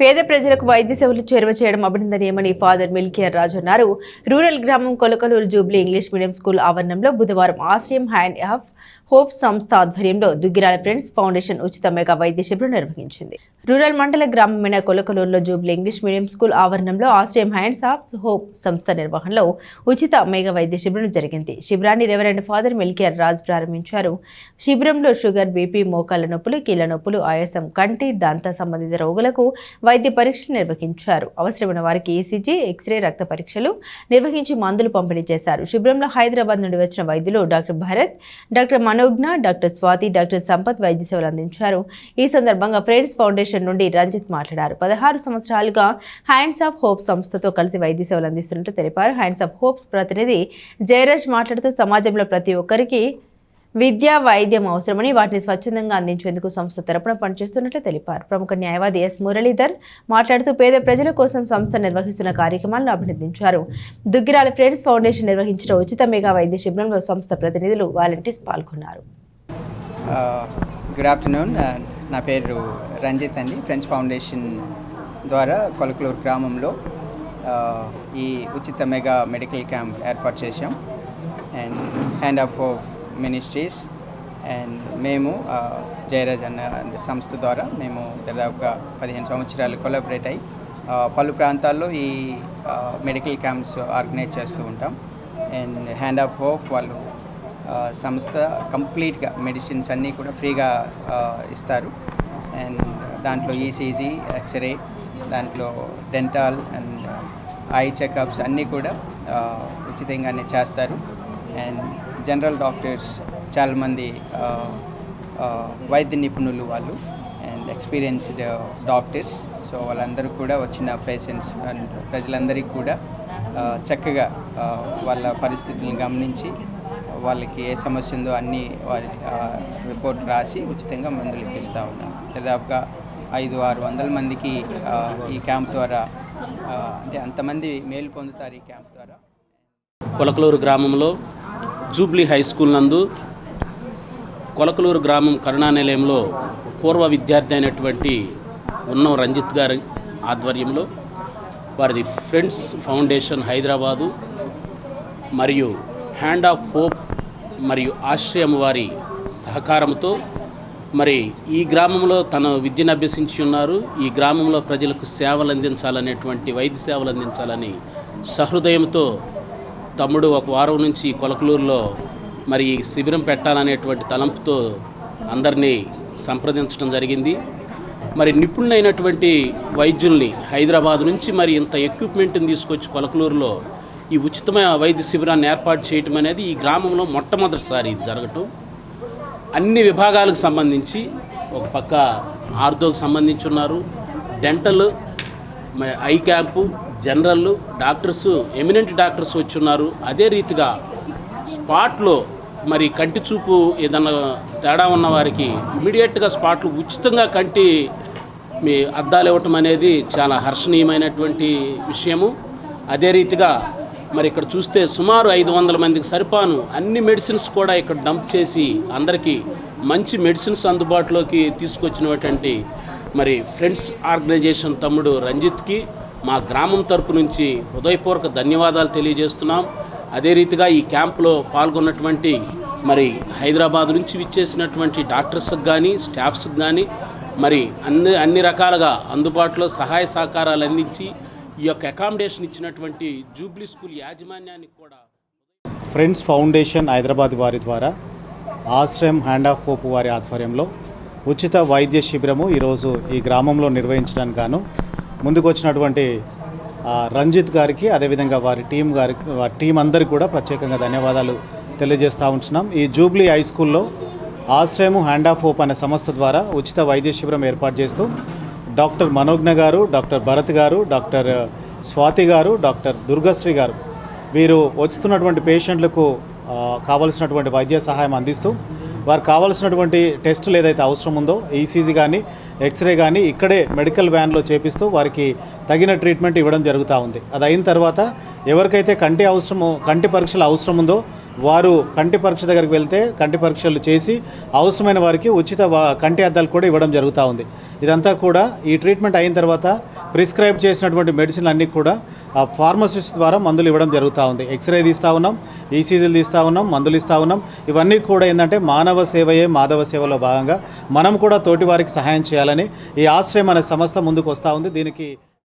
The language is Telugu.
పేద ప్రజలకు వైద్య సేవలు చేరువ చేయడం అభినందనీయమని ఫాదర్ మిల్కియర్ రాజు అన్నారు. రూరల్ గ్రామం Kolakaluru jubilee English medium school ఆవరణంలో బుధవారం ఆశ్రయం హ్యాండ్ ఆఫ్ హోప్ సంస్థ ఆధ్వర్యంలో దుగ్గిరాల ఫ్రెండ్స్ ఫౌండేషన్ ఉచిత మెగా వైద్య శిబిరం నిర్వహించింది. రూరల్ మండల గ్రామమైన కొలకలూరులో జూబ్లీ ఇంగ్లీష్ మీడియం స్కూల్ ఆవరణంలో ఆశ్రయం హ్యాండ్స్ ఆఫ్ హోప్ సంస్థ నిర్వహణలో ఉచిత మెగా వైద్య శిబిరం జరిగింది. శిబిరాన్ని రెవరెండ్ ఫాదర్ మిల్కేర్ రాజ్ ప్రారంభించారు. శిబిరంలో షుగర్ బీపీ మోకాళ్ళ నొప్పులు కీళ్ళ నొప్పులు ఆయాసం కంటి దంత సంబంధిత రోగులకు వైద్య పరీక్షలు నిర్వహించారు. అవసరమైన వారికి ఈసీజీ ఎక్స్రే రక్త పరీక్షలు నిర్వహించి మందులు పంపిణీ చేశారు. శిబిరంలో హైదరాబాద్ నుండి వచ్చిన వైద్యులు doctor Bharath doctor Manogna doctor Swathi doctor Sampath వైద్య సేవలు అందించారు. ఈ సందర్భంగా ఫ్రెండ్స్ ఫౌండేషన్ నుండి రంజిత్ మాట్లాడారు. పదహారు సంవత్సరాలుగా హ్యాండ్స్ ఆఫ్ హోప్ సంస్థతో కలిసి వైద్య సేవలు అందిస్తున్నట్టు తెలిపారు. హ్యాండ్స్ ఆఫ్ హోప్స్ ప్రతినిధి జయరాజ్ మాట్లాడుతూ సమాజంలో ప్రతి ఒక్కరికి విద్య వైద్యం అవసరమని వాటిని స్వచ్ఛందంగా అందించేందుకు సంస్థ తరపున పనిచేస్తున్నట్లు తెలిపారు. ప్రముఖ న్యాయవాది ఎస్ మురళీధర్ మాట్లాడుతూ పేద ప్రజల కోసం సంస్థ నిర్వహిస్తున్న కార్యక్రమాలను అభినందించారు. దుగ్గిరాల ఫ్రెండ్స్ ఫౌండేషన్ నిర్వహించిన ఉచిత మెగా వైద్య శిబిరంలో సంస్థ ప్రతినిధులు వాలంటీర్స్ పాల్గొన్నారు. Good afternoon. నా పేరు రంజిత్ అండి. ఫ్రెంచ్ ఫౌండేషన్ ద్వారా కొలకలూరు గ్రామంలో ఈ ఉచిత మెగా మెడికల్ క్యాంప్ ఏర్పాటు చేశాం. And hand of ministries and మేము జయరాజ్ అన్న సంస్థ ద్వారా మేము దాదాపుగా పదిహేను సంవత్సరాలు కొలాబరేట్ అయ్యి పలు ప్రాంతాల్లో ఈ మెడికల్ క్యాంప్స్ ఆర్గనైజ్ చేస్తూ ఉంటాం. అండ్ హ్యాండ్ ఆఫ్ హోప్ వాళ్ళు సంస్థ కంప్లీట్గా మెడిసిన్స్ అన్నీ కూడా ఫ్రీగా ఇస్తారు. అండ్ దాంట్లో ఈసీజీ ఎక్స్రే దాంట్లో డెంటాల్ అండ్ ఐ చెకప్స్ అన్నీ కూడా ఉచితంగానే చేస్తారు. అండ్ జనరల్ డాక్టర్స్ చాలామంది వైద్య నిపుణులు వాళ్ళు అండ్ ఎక్స్పీరియన్స్డ్ డాక్టర్స్. సో వాళ్ళందరూ కూడా వచ్చిన పేషెంట్స్ అండ్ ప్రజలందరికీ కూడా చక్కగా వాళ్ళ పరిస్థితులను గమనించి వాళ్ళకి ఏ సమస్య ఉందో అన్నీ వారి రిపోర్ట్ రాసి ఉచితంగా మందులు ఇప్పిస్తూ ఉన్నాం. దాదాపుగా ఐదు ఆరు వందల మందికి ఈ క్యాంప్ ద్వారా అంటే అంతమంది మేలు పొందుతారు ఈ క్యాంప్ ద్వారా. కొలకలూరు గ్రామంలో జూబ్లీ హై స్కూల్ నందు కొలకలూరు గ్రామం కరుణా నిలయంలో పూర్వ విద్యార్థి అయినటువంటి ఉన్నం రంజిత్ గారి ఆధ్వర్యంలో వారిది ఫ్రెండ్స్ ఫౌండేషన్ హైదరాబాదు మరియు హ్యాండ్ ఆఫ్ హోప్ మరియు ఆశ్రయం వారి సహకారంతో మరి ఈ గ్రామంలో తను విద్యను అభ్యసించి ఉన్నారు. ఈ గ్రామంలో ప్రజలకు సేవలు అందించాలనేటువంటి వైద్య సేవలు అందించాలని సహృదయంతో తమ్ముడు ఒక వారం నుంచి కొలకలూరులో మరి ఈ శిబిరం పెట్టాలనేటువంటి తలంపుతో అందరినీ సంప్రదించడం జరిగింది. మరి నిపుణులైనటువంటి వైద్యుల్ని హైదరాబాద్ నుంచి మరి ఇంత ఎక్విప్మెంట్ని తీసుకొచ్చి కొలకలూరులో ఈ ఉచితమైన వైద్య శిబిరాన్ని ఏర్పాటు చేయటం అనేది ఈ గ్రామంలో మొట్టమొదటిసారి ఇది జరగటం. అన్ని విభాగాలకు సంబంధించి ఒక పక్క ఆర్థోకి సంబంధించి ఉన్నారు. Dental eye camp general doctors eminent doctors వచ్చి ఉన్నారు అదే రీతిగా స్పాట్లో మరి కంటి చూపు ఏదన్నా తేడా ఉన్న వారికి ఇమీడియట్గా స్పాట్లు ఉచితంగా కంటి మీ అద్దాలు ఇవ్వటం అనేది చాలా హర్షణీయమైనటువంటి విషయము. అదే రీతిగా మరి ఇక్కడ చూస్తే సుమారు ఐదు వందల మందికి సరిపాను. అన్ని మెడిసిన్స్ కూడా ఇక్కడ డంప్ చేసి అందరికీ మంచి మెడిసిన్స్ అందుబాటులోకి తీసుకొచ్చినటువంటి మరి ఫ్రెండ్స్ ఆర్గనైజేషన్ తమ్ముడు రంజిత్కి మా గ్రామం తరపు నుంచి హృదయపూర్వక ధన్యవాదాలు తెలియజేస్తున్నాం. అదే రీతిగా ఈ క్యాంపులో పాల్గొన్నటువంటి మరి హైదరాబాద్ నుంచి విచ్చేసినటువంటి డాక్టర్స్కి కానీ స్టాఫ్స్కి కానీ మరి అన్ని అన్ని రకాలుగా అందుబాటులో సహాయ సహకారాలు అందించి ఈ యొక్క అకామిడేషన్ ఇచ్చినటువంటి జూబ్లీ స్కూల్ యాజమాన్యానికి కూడా ఫ్రెండ్స్ ఫౌండేషన్ హైదరాబాద్ వారి ద్వారా ఆశ్రయం హ్యాండ్ ఆఫ్ హోప్ వారి ఆధ్వర్యంలో ఉచిత వైద్య శిబిరము ఈరోజు ఈ గ్రామంలో నిర్వహించడానికి గాను ముందుకు వచ్చినటువంటి రంజిత్ గారికి అదేవిధంగా వారి టీం గారికి వారి టీం అందరికీ కూడా ప్రత్యేకంగా ధన్యవాదాలు తెలియజేస్తూ ఉంటున్నాం. ఈ జూబ్లీ హై స్కూల్లో ఆశ్రయము హ్యాండ్ ఆఫ్ హోప్ అనే సంస్థ ద్వారా ఉచిత వైద్య శిబిరం ఏర్పాటు చేస్తూ డాక్టర్ మనోజ్ఞ గారు డాక్టర్ భరత్ గారు డాక్టర్ స్వాతి గారు డాక్టర్ దుర్గశ్రీ గారు వీరు వస్తున్నటువంటి పేషెంట్లకు కావలసినటువంటి వైద్య సహాయం అందిస్తూ వారు కావాల్సినటువంటి టెస్టులు ఏదైతే అవసరం ఉందో ఈసీజీ కానీ ఎక్స్రే కానీ ఇక్కడే మెడికల్ వ్యాన్లో చేపిస్తూ వారికి తగిన ట్రీట్మెంట్ ఇవ్వడం జరుగుతూ ఉంది. అది అయిన తర్వాత ఎవరికైతే కంటి అవసరమో కంటి పరీక్షలు అవసరం ఉందో వారు కంటి పరీక్ష దగ్గరికి వెళ్తే కంటి పరీక్షలు చేసి అవసరమైన వారికి ఉచిత కంటి అద్దాలు కూడా ఇవ్వడం జరుగుతూ ఉంది. ఇదంతా కూడా ఈ ట్రీట్మెంట్ అయిన తర్వాత ప్రిస్క్రైబ్ చేసినటువంటి మెడిసిన్ అన్నీ కూడా ఫార్మసిస్ట్ ద్వారా మందులు ఇవ్వడం జరుగుతూ ఉంది. ఎక్స్రే తీస్తూ ఉన్నాం ఈసీజీలు తీస్తూ ఉన్నాం మందులు ఇస్తూ ఉన్నాం. ఇవన్నీ కూడా ఏంటంటే మానవ సేవయే మాధవ సేవలో భాగంగా మనం కూడా తోటివారికి సహాయం చేయాలని ఈ ఆశ్రయం అనే సంస్థ ముందుకు వస్తూ ఉంది. దీనికి